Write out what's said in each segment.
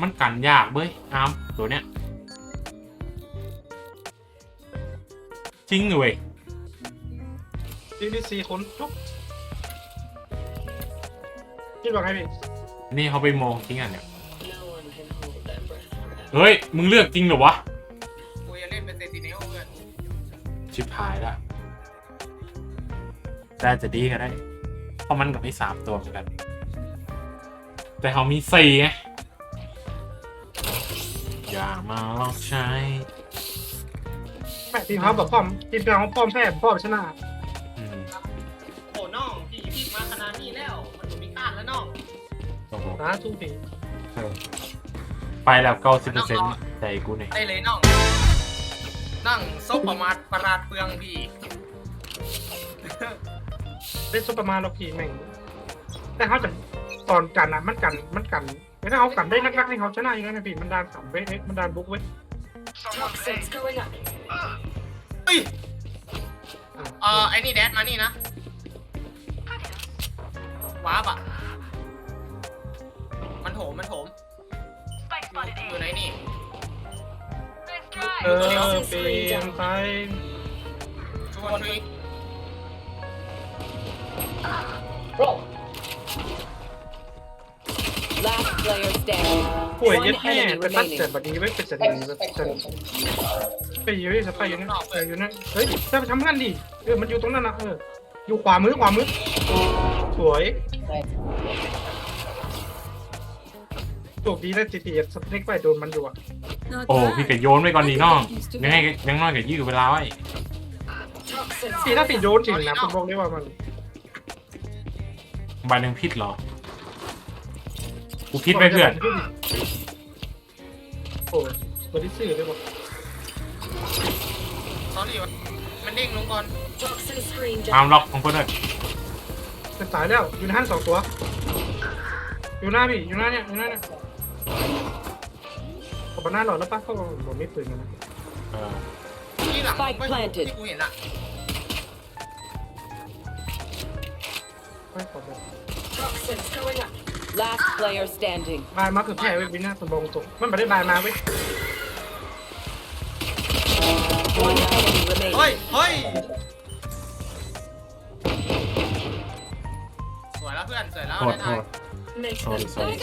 มันกันยากเว้ยอาร์มตัวเนี้ยจริงเลยดีดีซีคนจุ๊บคิดว่าไงพี่นี่เขาไปมองจริงอะเนี่ย เฮ้ย มึงเลือกจริงเหรอวะ กูจะเล่นเป็นเซนติเนลเพื่อนชิบหายละแต่จะดีก็ได้ เพราะมันกับไม่สามตัวเหมือนกัน แต่เขามีสี่ไง อย่ามาลอกใช้แม่ทีมเขาแบบพร้อมทีมเขาพร้อมแพ้พร้อมชนะอืมโอ้น้องพี่พี่มาขนาดนี้แล้ว มันถูกมีต้านแล้วน้องโอ้โหนะทุกทีเออไปแล้วเก้าสิบเปอร์เซ็นต์ใจกูเนี่ยได้เลยน้องนั่งซบประมาทประหลาดเปลืองพี่ได้ซุปเปอร์มาร์เราพี่แม่งแต่เขาจะตอนกันอะมันกันมันกัน ไม่ถ้าเขากันได้นักๆให้เขาชนะอย่างนั้นนะพี่มันดานสามเว้ยมันดานบุกเว้ย Toxins going up. เฮ้ยเออไอ้นี่แดดมานี่นะว้าบอะ มันโถมมันโถมอยู่ไหนนี่เออเปลี่ยนไปชวนทรี Last player standing. ป่วยเย็ดแม่ไปตัดเสร็จบัดนี้ไว้เป็นสดีแบบสดีไปอยู่ที่สไปอยู่นั่นเอออยู่นั่นเฮ้ยจะไปทำงานดิเออมันอยู่ตรงนั้นนะเอออยู่ขวามือขวามือสวยโชคดีได้ตีตีสเน็กไปโดนมันอยู่อะโอ้พี่ก็โยนไว้ก่อนดีน้องยังไงยังน้อยก็ยื้อเวลาไว้ Toxins ตีถ้าตีโยนจริงนะผมบอกเลยว่ามัน ใบหนึ่งพิษเหรอ กูพิษไปเพื่อน โอ้ยบริสุทธิ์เลยบอกสอรี่วะมันเด้งลงก่อน Toxin screen อาร์ม down. ล็อกของเพื่อนเลยจะตายแล้วอยู่ในห้างสองตัว อยู่หน้าพี่อยู่หน้าเนี่ยอยู่หน้าเนี่ยขอบหน้าหลอดแล้วปะเขาบอกผมไม่ปืนกันนะเออที่หลัง Spike ไม่ planted ที่กูเห็นอะไม่ขอบเลย Toxins going up. Last player standing. บายมาคือแพ้เว้ยวินหน้าสมองตกมันไม่ได้บายมาเว้ย One enemy remaining. เฮ้ยเฮ้ย สวยแล้วเพื่อน สวยแล้วโทษได้โทได้ษ sorry sorry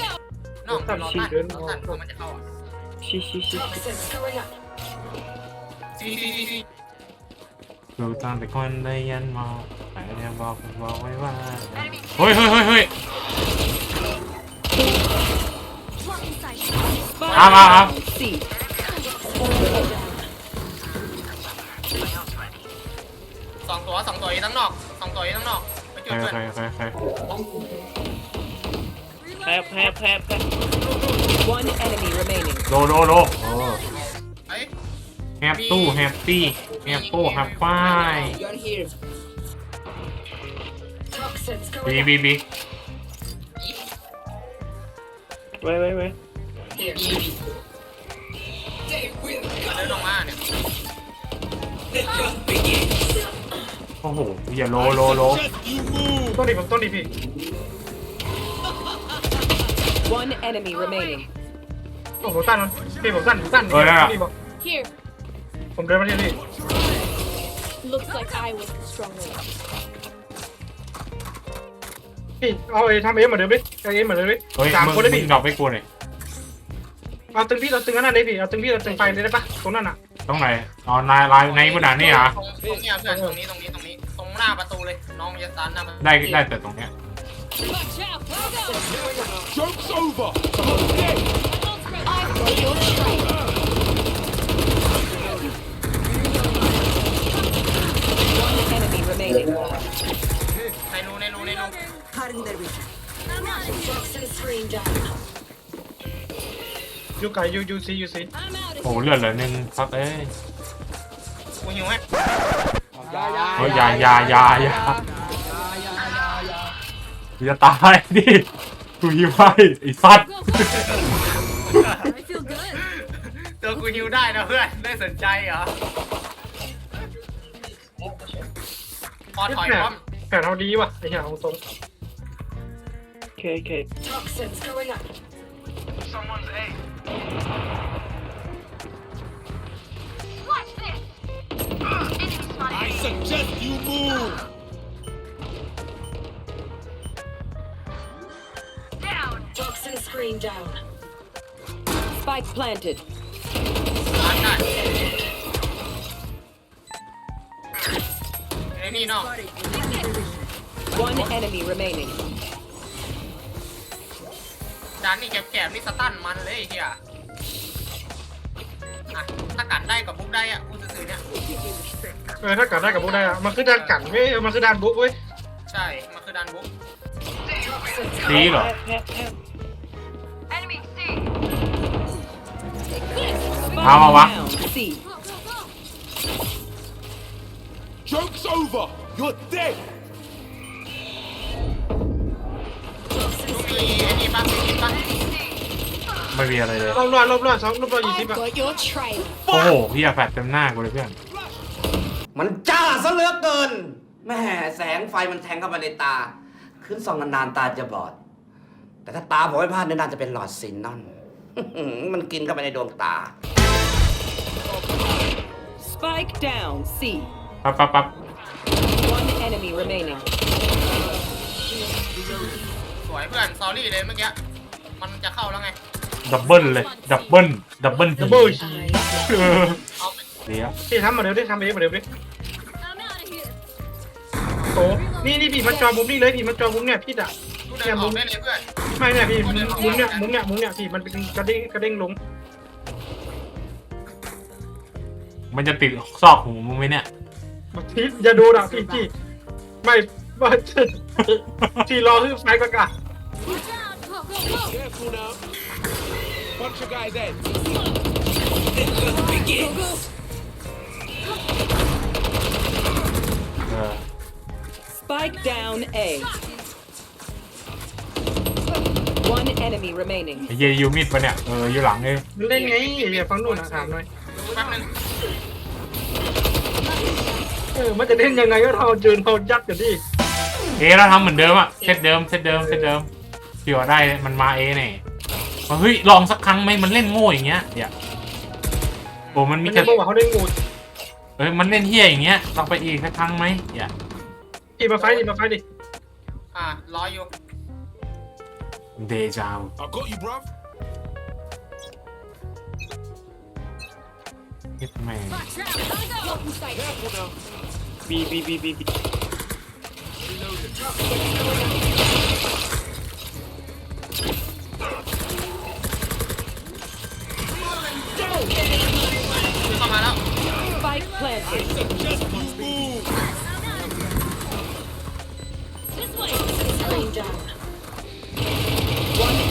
น้องรอตันรอตันกลัวมันจะเข้าอะ Toxins going up. ซีซีซีซีดูตามแต่คนได้ยันมองแต่เดี๋ยวบอกบอกไว้ว่า เฮ้ยเฮ้ยเฮ้ยเฮ้ย Spike Am, am, am. C. สองตัวสองตัวอยู่ทั้งนอกสองตัวอยู่ทั้งนอกไปจุใคดรเพื่อนใครใครใครแพบแพบแพบแพบ One enemy remaining. โลโลโลโอ้เอ้ยแฮปตู้แฮปปี้แฮปโป้แฮปป้าย You're here. Toxins บี going บีบี ไว้ไว้ไว้ เดินออกมาเนี่ยโอ้โหอย่าโลโลโลต้นดีผมต้นดีพี่ One enemy remaining. โอ้โหตั้นมันพี่ผมตั้นผมตั้นพี่บอก Here, ผมเดินมาที่นี่ looks like I was the stronger one. พี่เอาไอ้ทำเอ็มเหมือนเดิมดิเอาเอ็มเหมือนเดิมดิเฮ้ยสามมึงคนเลยมึพี่งดอกไปกูหน่อย เอาตึงพี่เอาตึงอันนั้นเลยพี่เอาตึงพี่เอาตึงไปเลยได้ปะตรงนั้นอะตรงไหนอ๋อนายลายในขนาดนี้เหรอตรงตรงเนี้ยเพื่อนตรงนี้ตรงนี้ตรงนี้ตรงหน้าประตูเลยน้องจะตันหน้าประตูได้ได้แต่ตรงเนี้ย Watch out! Go, go! Joke's over! ยูไก่ยูยูซียูซี I'm out of โอ้เลือดเหลือหนึ่งสักเอ้ยกูหิวไหมเฮ้ยอยาอยาอยาอยาอย่าตายดิกูยิ้มให้ไอ้สัตว์ I feel good. ตัวกูหิวได้นะเพื่อนได้สนใจเหรอพอถอยพร้อมแผนเขาดีว่ะไอ้เหี้ยเอาตรงโอเคโอเค Toxins going up. Toxin screen down. Spike planted. ร้านได้ไอ้นี่นอก One enemy remaining. จานนี่แกบๆนี่สตันมันเลยไอ้เฮียอะถ้ากัดได้กับบุ๊กได้อะกูซื้อๆเนี่ย เออถ้ากัดได้กับพวกได้อะมันคือด้านกันเว้ยเออมันคือด้านบุ๊กเว้ยใช่ มันคือดันบุ๊กดีเหรอแพบแพบเอามาวะ Down. C. Joke's over! You're dead! ปะมีกินปะไม่มีอะไรเลย รอบรอดรอบรอดสองรอบรอดยี่สิบ I've อะ got your trail. โอ้โหพี่อยากแฟดเต็มหน้ากูเลยเพื่อน มันจ้าซะเหลือเกินแม่แสงไฟมันแทงเข้ามาในตา ขึ้นส่องนานๆตาจะบอด แต่ถ้าตาผมไม่พลาดเนี่ยน่าจะเป็นหลอดซินนอนมันกินเข้าไปในดวงตา Spike down. C. ปั๊บปั๊บปั๊บ One enemy remaining. สวยเพื่อนสอรี่เลยเมื่อกี้ มันจะเข้าแล้วไง ดับเบิลเลย ดับเบิลดับเบิลดับเบิลชีเออเอาไปเดี๋ยวพี่ทำมาเดี๋ยวดิทำเองมาเดี๋ยวดิ I'm out of here. โตนี่นี่พี่มันจอมุมนี่เลยพี่มันจอมุมเนี่ยพี่อะกูเดินออกได้เลยเพื่อนไม่เนี่ยพี่มุมมุมเนี่ยมุมเนี่ยมุมเนี่ยพี่มันเป็นกระเด้งกระเด้งลงมันจะติดซอกหูมึงไหมเนี่ยบักทีอย่าดูนะพี่พี่ไม่ว่าจะที่รอคือไฟประกาศ Watch out. Go, go, go. Careful now. Bunch of guys in. Go, go. เออ Spike down. A. One enemy remaining. ไอ้เยยูมิดปะเนี่ย เอออยู่หลังเลยมันเล่นไงอย่าฟังดูนะถามหน่อยแป๊บนึงเออมันจะเล่นยังไงก็เราเจินเรายัดกันดิ เอเราทำเหมือนเดิมอะเซตเดิมเซตเดิมเซตเดิม ที่ว่าได้มันมาเอเนี่ยเฮ้ยลองสักครั้งไหมมันเล่นโง่อย่างเงี้ยเดี๋ยวโอ้มันมีมันแต่จะบอกว่าเขาเล่นงูเอ้ยมันเล่นเฮี้ยอย่างเงี้ยลองไปอีกสักครั้งไหมเดี๋ยวดิมาไฟดิมาไฟดิอะรออยู่เดจาว I got you, bruv. คิดแม่ง Watch out. Gotta go. Open sight. Careful now. บีบีบีบีบี One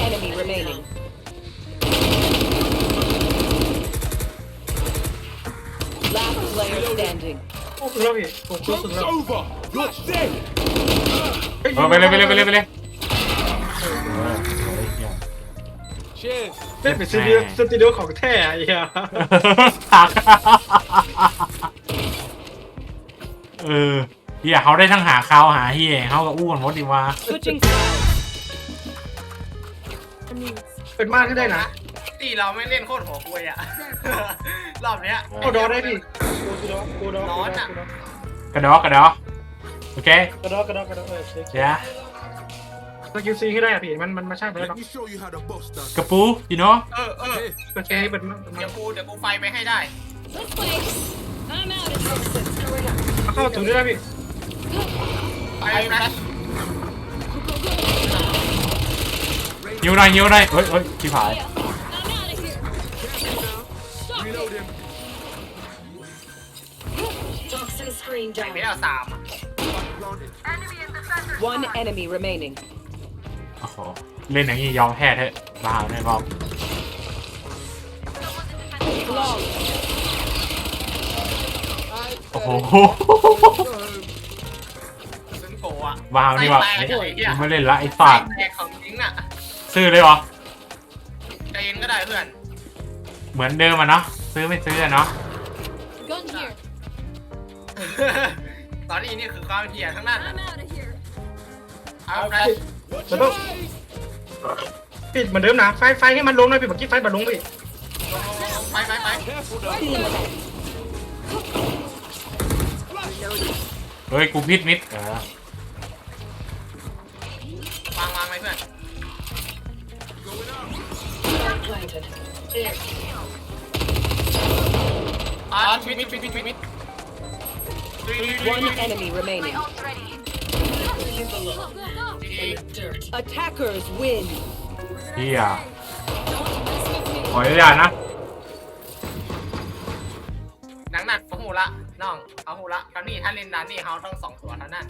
enemy remaining. Last player standing. โอ้ถึงแล้วพี่ผมรู้สึก Joke's แล้ว over! You're dead! เออไปเลยไปเลยไปเลยไปเลยเออเฮ้ยเหี้ย Cheers. เล่นเป็นสตูดิโอสตูดิโอของแท้ไอ้เหี้ย หัก ฮียเขาได้ทั้งหาข้าวหาเฮียเขาก็อ้วนหมดดีว่า Switching sides. I mean, เป็นมากก็ได้นะตีเราไม่เล่นโคตรหัวคุยอะ รอบเนี้ยเอาดอได้พี่กูดอกูดอกูดอร้อนอะ กระดอกกระดอโอเคกระดอกระดอกระดอเออเช็คเดี๋ยวสกิลซีให้ได้อะพี่มันมันมาใช่ไปแล้ว Let me show you how the boss does. กระปูยูโน่เออเออ Here. เป็นเคเป็นมันเดี๋ยวกูเดี๋ยวกูไฟไปให้ได้ this way. I'm out of here. มาเข้าถึงได้พี่ ไอ้แฟลชยิวหน่อยยิวหน่อยเฮ้ยเฮ้ยชิบหาย Yeah. I'm out of here. Stop Reload it. him. Toxin screen ไปแล้วสามอะ Planted. One enemy remaining. โอ้โหเล่นอย่างนี้ยอมแพ้เถอะบ้าแน่บอก Long. โอ้โหซึ่ง โกอะบ้านี่ว่าไส้แตกไอ้เหี้ยไม่เล่นละไอ้ไส้ฟาดแตกของจริงอะซื้อเลยเหรอใจเย็นก็ได้เพื่อน เหมือนเดิมอะเนาะซื้อไม่ซื้ออะเนาะ Gun here. ตอนนี้นี่คือความเทียทั้งนั้น I'm out of here. เอาแฟลช Watch Hello. your eyes! ปิดเหมือนเดิมนะไฟไฟให้มันลงหน่อยพี่เมื่อกี้ไฟบัดลงพี่ลงลงลงไปไปไป Careful now. เฮ้ยกูพิษมิดเออ อ่ามิดมิดมิดมิดมิดมิด One enemy remaining. Attackers win. เฮียขออนุญาตนะ หนังหนักเอาหูละน้องเอาหูละคราวนี้ถ้าเล่นดานนี่เขาต้องสองตัวเท่านั้น